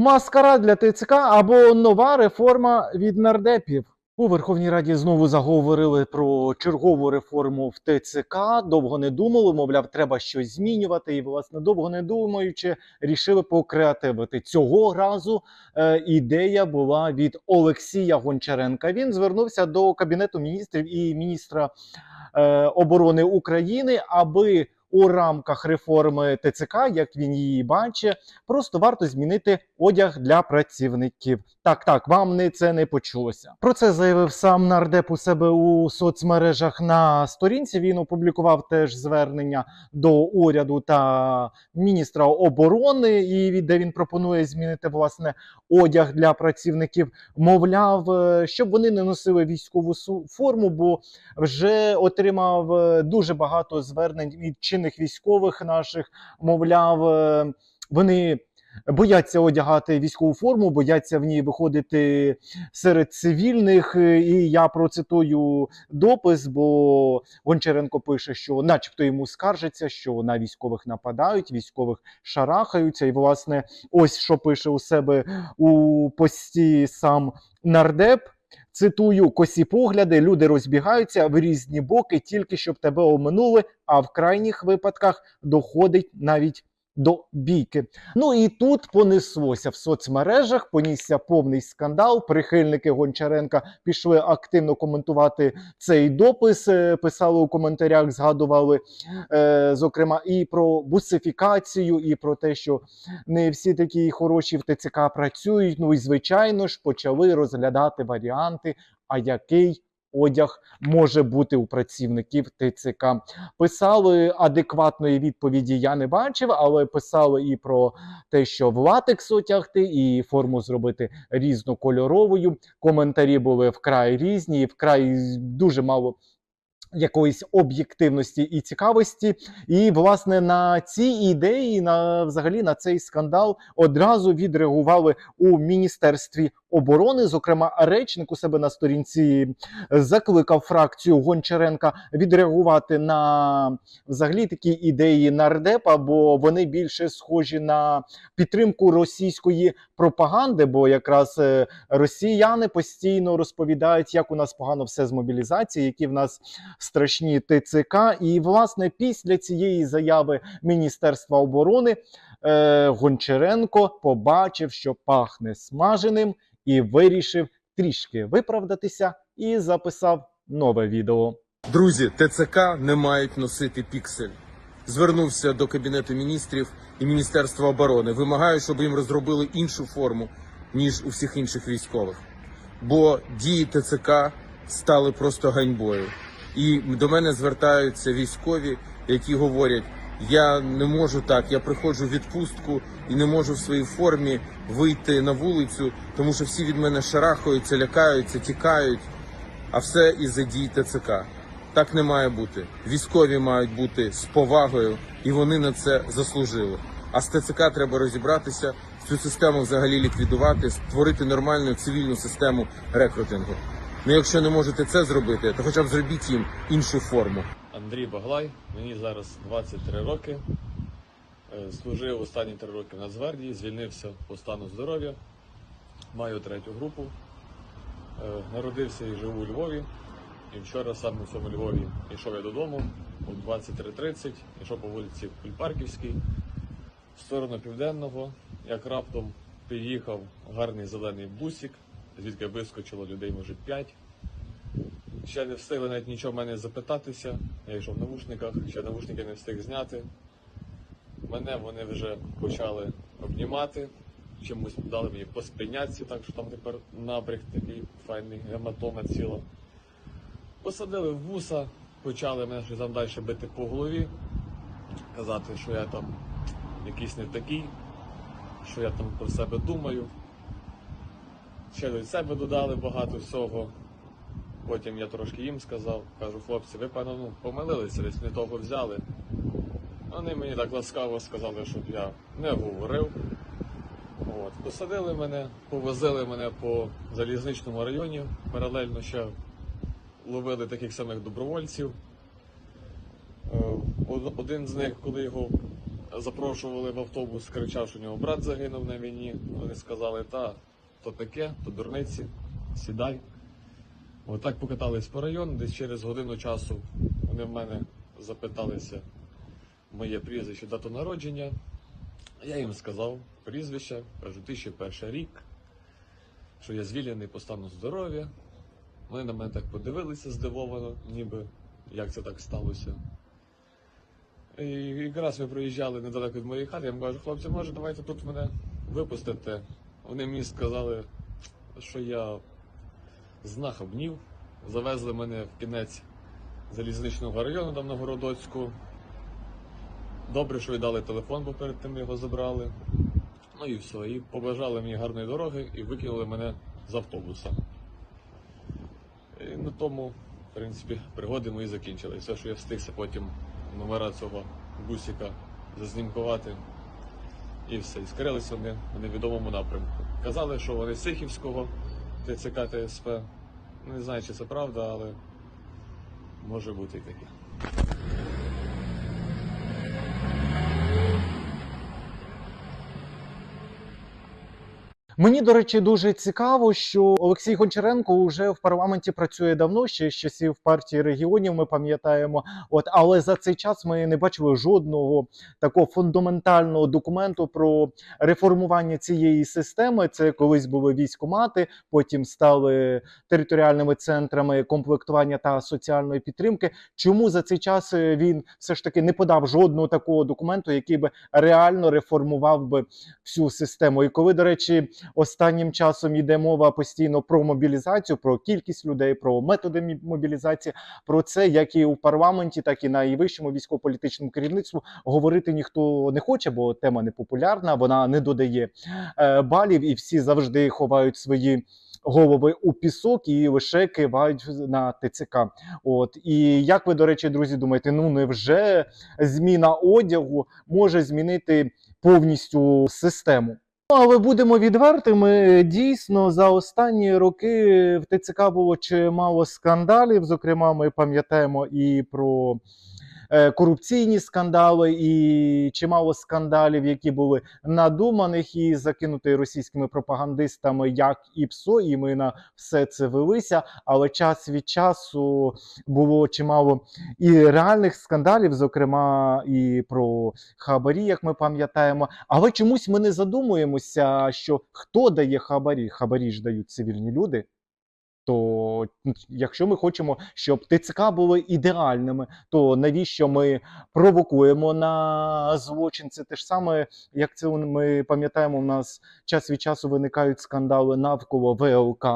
Маскарад для ТЦК або нова реформа від нардепів. У Верховній Раді знову заговорили про чергову реформу в ТЦК. Довго не думали, мовляв, треба щось змінювати. І, власне, довго не думаючи, рішили покреативити. Цього разу е, ідея була від Олексія Гончаренка. Він звернувся до Кабінету міністрів і міністра е, оборони України, аби у рамках реформи ТЦК, як він її бачить, просто варто змінити одяг для працівників. Так, так, вам не це не почулося. Про це заявив сам нардеп у себе у соцмережах на сторінці. Він опублікував теж звернення до уряду та міністра оборони, і де він пропонує змінити власне одяг для працівників. Мовляв, е, щоб вони не носили військову форму, бо вже отримав е, дуже багато звернень від чинних військових наших. Мовляв, е, вони бояться одягати військову форму, бояться в ній виходити серед цивільних. Е, І я процитую допис, бо Гончаренко пише, що, начебто, йому скаржиться, що на військових нападають, військових шарахаються. І, власне, ось що пише у себе у пості сам нардеп. Цитую косі погляди, люди розбігаються в різні боки, тільки щоб тебе оминули, а в крайніх випадках доходить навіть до бійки. Ну і тут понеслося в соцмережах, понісся повний скандал. Прихильники Гончаренка пішли активно коментувати цей допис. е, Писали у коментарях, згадували е, зокрема і про бусифікацію, і про те, що не всі такі хороші в ТЦК працюють. Ну і звичайно ж почали розглядати варіанти, а який одяг може бути у працівників ТЦК. Писали адекватної відповіді. Я не бачив, але писали і про те, що в латекс отягти, і форму зробити різнокольоровою. Коментарі були вкрай різні, вкрай дуже мало. Якоїсь об'єктивності і цікавості, і власне на ці ідеї, на взагалі на цей скандал одразу відреагували у міністерстві оборони. Зокрема, речник у себе на сторінці закликав фракцію Гончаренка відреагувати на взагалі такі ідеї нардепа, бо вони більше схожі на підтримку російської пропаганди. Бо якраз е, росіяни постійно розповідають, як у нас погано все з мобілізацією, які в нас страшні ТЦК. І власне після цієї заяви Міністерства оборони е, Гончаренко побачив, що пахне смаженим, і вирішив трішки виправдатися і записав нове відео. Друзі, ТЦК не мають носити піксель. Звернувся до Кабінету міністрів і Міністерства оборони. Вимагаю, щоб їм розробили іншу форму, ніж у всіх інших військових. Бо дії ТЦК стали просто ганьбою. І до мене звертаються військові, які говорять: я не можу так, я приходжу в відпустку і не можу в своїй формі вийти на вулицю, тому що всі від мене шарахаються, лякаються, тікають. А все із-за дій ТЦК. Так не має бути. Військові мають бути з повагою, і вони на це заслужили. А з ТЦК треба розібратися, цю систему взагалі ліквідувати, створити нормальну цивільну систему рекрутингу. Ну, якщо не можете це зробити, то хоча б зробіть їм іншу форму. Андрій Баглай, мені зараз 23 роки. Е, Служив останні 3 роки в Нацгвардії, звільнився по стану здоров'я, маю третю групу. Е, Народився і живу у Львові. І вчора саме в цьому Львові йшов я додому о 23.30, йшов по вулиці Кульпарківській в сторону південного. Як раптом приїхав гарний зелений бусик, звідки вискочило людей, може 5. Ще не встигли навіть нічого в мене запитатися. Я йшов в навушниках, ще навушники не встиг зняти. Мене вони вже почали обнімати, чимось дали мені по спиняці, так що там тепер набряг такий файний, гематома ціла. Посадили в вуса, почали мене щось там далі бити по голові, казати, що я там якийсь не такий, що я там про себе думаю. Ще від себе додали багато всього. Потім я трошки їм сказав, кажу, хлопці, ви певно ну, помилилися, десь не того взяли. Вони мені так ласкаво сказали, щоб я не говорив. От. Посадили мене, повозили мене по залізничному районі, паралельно ще ловили таких самих добровольців. Е, Один з них, коли його запрошували в автобус, кричав, що у нього брат загинув на війні. Вони сказали, та то таке, то дурниці, сідай. Отак покатались по району, десь через годину часу вони в мене запиталися моє прізвище, дату народження. Я їм сказав прізвище, кажу, 2001 рік, що я звільнений по стану здоров'я. Вони на мене так подивилися здивовано, ніби як це так сталося. І якраз ми проїжджали недалеко від моєї хати, я їм кажу, хлопці, може, давайте тут мене випустите. Вони мені сказали, що я знахабнів. Завезли мене в кінець залізничного району там на Городоцьку. Добре, що й дали телефон, бо перед тим його забрали. Ну і все. І побажали мені гарної дороги і викинули мене з автобуса. І на тому, в принципі, пригоди мої закінчилися. Все, що я встигся потім номера цього бусика зазнімкувати. І все. І скрилися вони в невідомому напрямку. Казали, що вони з Сихівського ТЦК ТСП. Ну, Не знаю, чи це правда, але може бути і таке. Мені, до речі, дуже цікаво, що Олексій Гончаренко вже в парламенті працює давно, ще з часів партії регіонів. Ми пам'ятаємо. От але за цей час ми не бачили жодного такого фундаментального документу про реформування цієї системи. Це колись були військомати, потім стали територіальними центрами комплектування та соціальної підтримки. Чому за цей час е, він все ж таки не подав жодного такого документу, який би реально реформував би всю систему? І коли, до речі, останнім часом йде мова постійно про мобілізацію, про кількість людей, про методи мобілізації. Про це як і у парламенті, так і на найвищому військово-політичному керівництву говорити ніхто не хоче, бо тема не популярна, вона не додає е, балів, і всі завжди ховають свої. Голови у пісок і лише кивають на ТЦК. От і як ви, до речі, друзі, думаєте, ну невже зміна одягу може змінити повністю систему? Ну, але будемо відвертими. Дійсно, за останні роки в ТЦК було чимало скандалів. Зокрема, ми пам'ятаємо і про е, корупційні скандали, і чимало скандалів, які були надуманих і закинуті російськими пропагандистами, як і ПСО, і ми на все це велися. Але час від часу було чимало і реальних скандалів, зокрема і про хабарі, як ми пам'ятаємо. Але чомусь ми не задумуємося, що хто дає хабарі. Хабарі ж дають цивільні люди. То якщо ми хочемо, щоб ТЦК були ідеальними, то навіщо ми провокуємо на злочин? Це те ж саме, як це ми пам'ятаємо, у нас час від часу виникають скандали навколо ВЛК.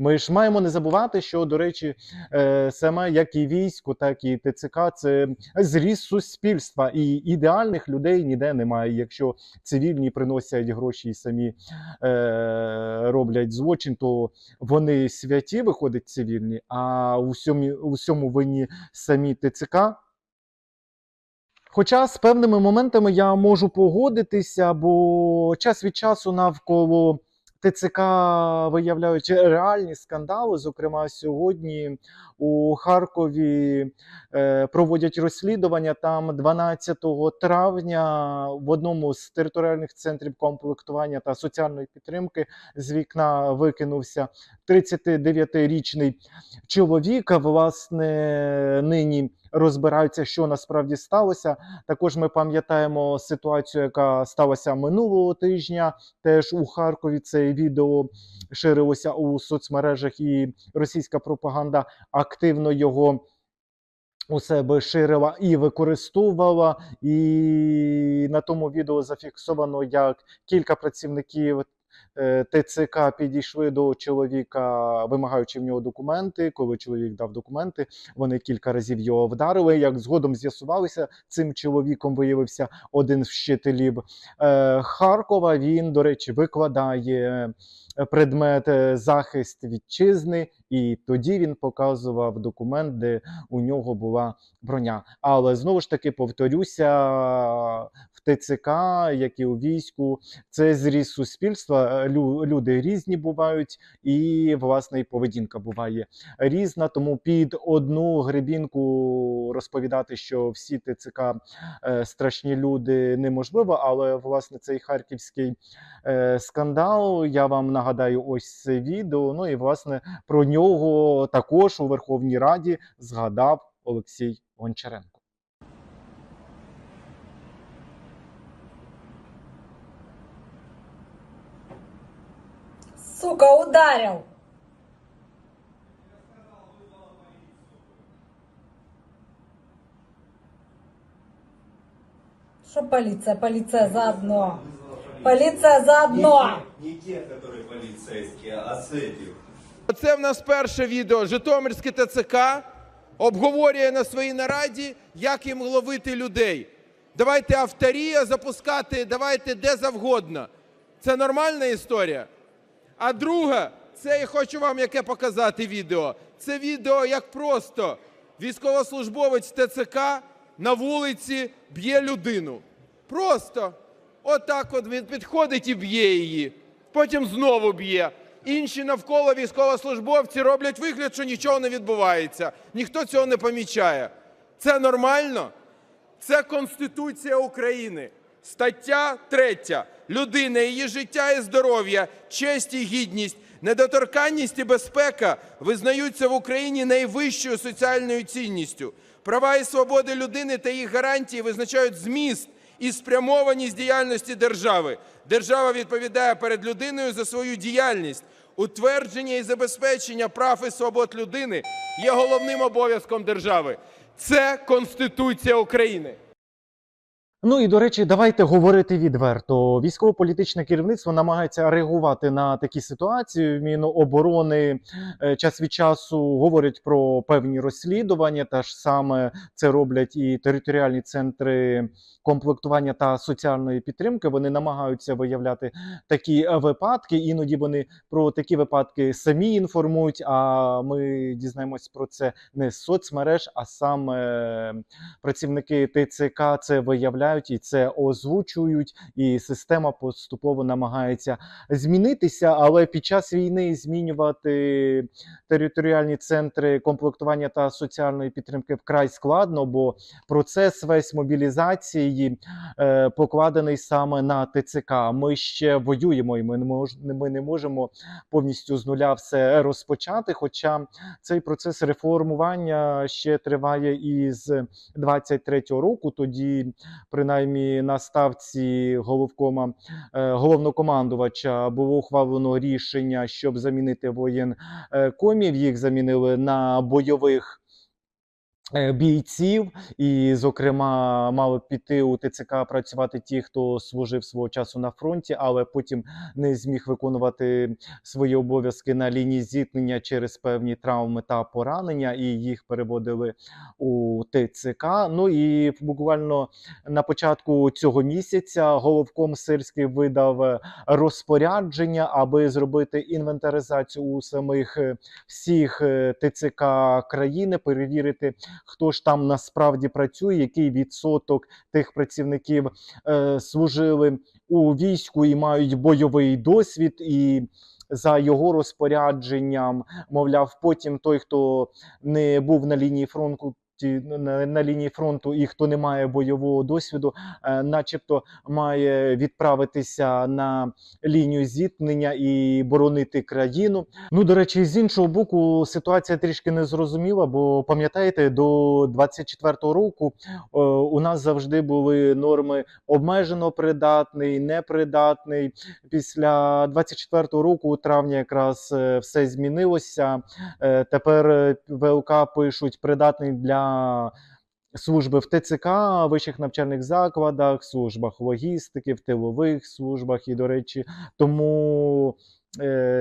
Ми ж маємо не забувати, що, до речі, е, саме як і військо, так і ТЦК це зріст суспільства, і ідеальних людей ніде немає. Якщо цивільні приносять гроші і самі е, роблять злочин, то вони святі виходять цивільні, а у всьому, у всьому винні самі ТЦК. Хоча з певними моментами я можу погодитися, бо час від часу навколо ТЦК виявляють реальні скандали. Зокрема, сьогодні у Харкові е, проводять розслідування. Там 12 травня в одному з територіальних центрів комплектування та соціальної підтримки з вікна викинувся 39-річний чоловік. Власне, нині розбираються, що насправді сталося. Також ми пам'ятаємо ситуацію, яка сталася минулого тижня. Теж у Харкові це відео ширилося у соцмережах, і російська пропаганда активно його. У себе ширила і використовувала, і на тому відео зафіксовано, як кілька працівників ТЦК підійшли до чоловіка, вимагаючи в нього документи. Коли чоловік дав документи, вони кілька разів його вдарили. Як згодом з'ясувалося, цим чоловіком виявився один з вчителів е, Харкова. Він, до речі, викладає предмет е, захист вітчизни, і тоді він показував документ, де у нього була броня. Але знову ж таки повторюся, в ТЦК, як і у війську, це зріз суспільства. Лю- Люди різні бувають, і власне і поведінка буває різна. Тому під одну гребінку розповідати, що всі ТЦК е, страшні люди неможливо. Але власне цей харківський е, скандал. Я вам нагадаю, ось це відео. Ну і власне про нього також у Верховній Раді згадав Олексій Гончаренко. Сука, ударил! Что полиция? Полиция заодно. Полиция заодно. Не те, которые полицейские, а с этих. Це в нас перше відео. Житомирське ТЦК обговорює на своїй нараді, як їм ловити людей. Давайте авторія запускати, давайте де завгодно. Це нормальна історія. А друге, це я хочу вам яке показати відео. Це відео, як просто військовослужбовець ТЦК на вулиці б'є людину. Просто отак от він підходить і б'є її. Потім знову б'є. Інші навколо військовослужбовці роблять вигляд, що нічого не відбувається. Ніхто цього не помічає. Це нормально? Це Конституція України. Стаття 3. Людина, її життя і здоров'я, честь і гідність, недоторканність і безпека визнаються в Україні найвищою соціальною цінністю. Права і свободи людини та їх гарантії визначають зміст і спрямованість діяльності держави. Держава відповідає перед людиною за свою діяльність. Утвердження і забезпечення прав і свобод людини є головним обов'язком держави. Це Конституція України. Ну і до речі, давайте говорити відверто. Військово-політичне керівництво намагається реагувати на такі ситуації. Міноборони е, час від часу говорять про певні розслідування. Та ж саме це роблять і територіальні центри комплектування та соціальної підтримки. Вони намагаються виявляти такі е, випадки. Іноді вони про такі випадки самі інформують. А ми дізнаємось про це не з соцмереж, а саме працівники ТЦК це виявляють і це озвучують, і система поступово намагається змінитися. Але під час війни змінювати територіальні центри комплектування та соціальної підтримки вкрай складно, бо процес весь мобілізації е, покладений саме на ТЦК. Ми ще воюємо, і ми не мож, ми не можемо повністю з нуля все розпочати. Хоча цей процес реформування ще триває із 23-го року. Тоді, принаймні, на ставці головкома е, головнокомандувача було ухвалено рішення, щоб замінити воєнкомів. Їх замінили на бойових. Е, Бійців, і, зокрема, мали піти у ТЦК працювати ті, хто служив свого часу на фронті, але потім не зміг виконувати свої обов'язки на лінії зіткнення через певні травми та поранення, і їх переводили у ТЦК. Ну і буквально на початку цього місяця головком Сирський видав розпорядження, аби зробити інвентаризацію у самих е, всіх е, ТЦК країни, перевірити, хто ж там насправді працює, який відсоток тих працівників е, служили у війську і мають бойовий досвід і. За його розпорядженням, мовляв, потім той, хто не був на лінії фронту, на, на лінії фронту і хто не має бойового досвіду, е, начебто має відправитися на лінію зіткнення і боронити країну. Ну, до речі, з іншого боку, ситуація трішки незрозуміла, бо пам'ятаєте, до 24-го року е, у нас завжди були норми обмежено придатний, непридатний. Після 24-го року, у травні, якраз е, все змінилося. Тепер ВЛК пишуть придатний для служби в ТЦК, вищих навчальних закладах, службах логістики, в тилових службах. І, до речі, тому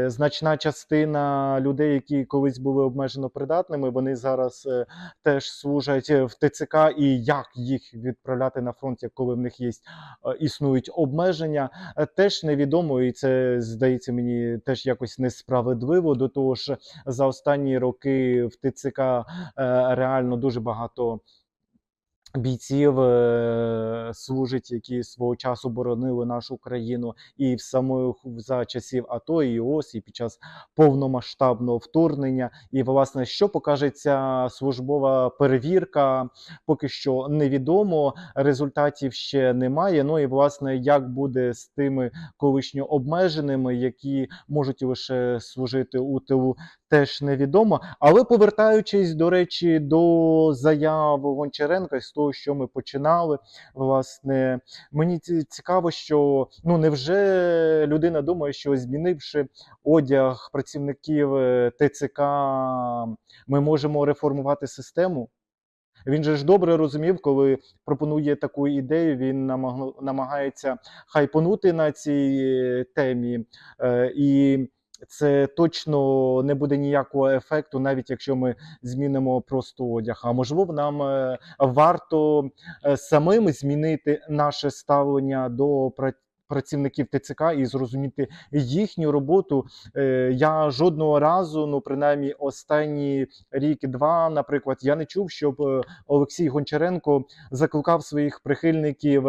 значна частина людей, які колись були обмежено придатними, вони зараз е, теж служать в ТЦК, і як їх відправляти на фронт, як коли в них є е, існують обмеження, е, теж невідомо, і це здається мені теж якось несправедливо. До того ж, за останні роки в ТЦК е, реально дуже багато. Бійців е, служить, які свого часу боронили нашу країну і в самих за часів АТО, і ОС, і під час повномасштабного вторгнення. І власне, що покаже ця службова перевірка, поки що невідомо. Результатів ще немає. Ну і власне, як буде з тими колишньо обмеженими, які можуть лише служити у тилу, теж невідомо. Але повертаючись до речі, до заяв Гончаренка, того, що ми починали, власне, мені цікаво, що ну невже людина думає, що змінивши одяг працівників е, ТЦК, ми можемо реформувати систему? Він же ж добре розумів, коли пропонує таку ідею, він намаг- намагається хайпонути на цій е, темі. Е, і це точно не буде ніякого ефекту, навіть якщо ми змінимо просто одяг. А можливо, нам е, варто е, самим змінити наше ставлення до пра- працівників ТЦК і зрозуміти їхню роботу. Е, Я жодного разу, ну принаймні останні рік-два, наприклад, я не чув, щоб Олексій Гончаренко закликав своїх прихильників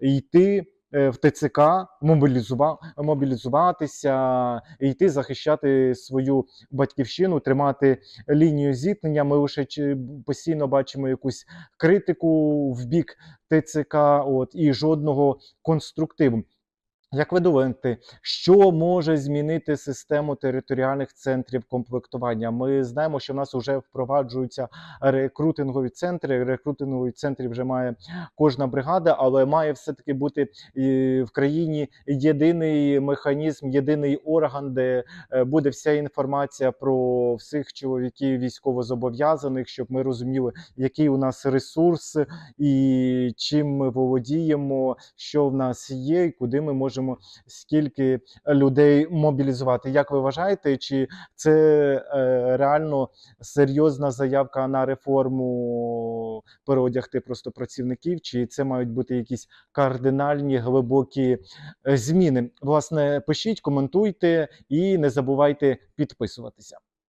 йти в ТЦК, мобілізува, мобілізуватися, йти захищати свою батьківщину, тримати лінію зіткнення. Ми лише постійно бачимо якусь критику в бік ТЦК, от і жодного конструктиву. Як ви думаєте, що може змінити систему територіальних центрів комплектування? Ми знаємо, що в нас вже впроваджуються рекрутингові центри. Рекрутингові центри вже має кожна бригада, але має все-таки бути в країні єдиний механізм, єдиний орган, де е, буде вся інформація про всіх чоловіків військовозобов'язаних, щоб ми розуміли, який у нас ресурс і чим ми володіємо, що в нас є, і куди ми можемо скільки людей мобілізувати. Як ви вважаєте, чи це е, реально серйозна заявка на реформу переодягти просто працівників, чи це мають бути якісь кардинальні глибокі е, зміни? Власне, пишіть, коментуйте і не забувайте підписуватися.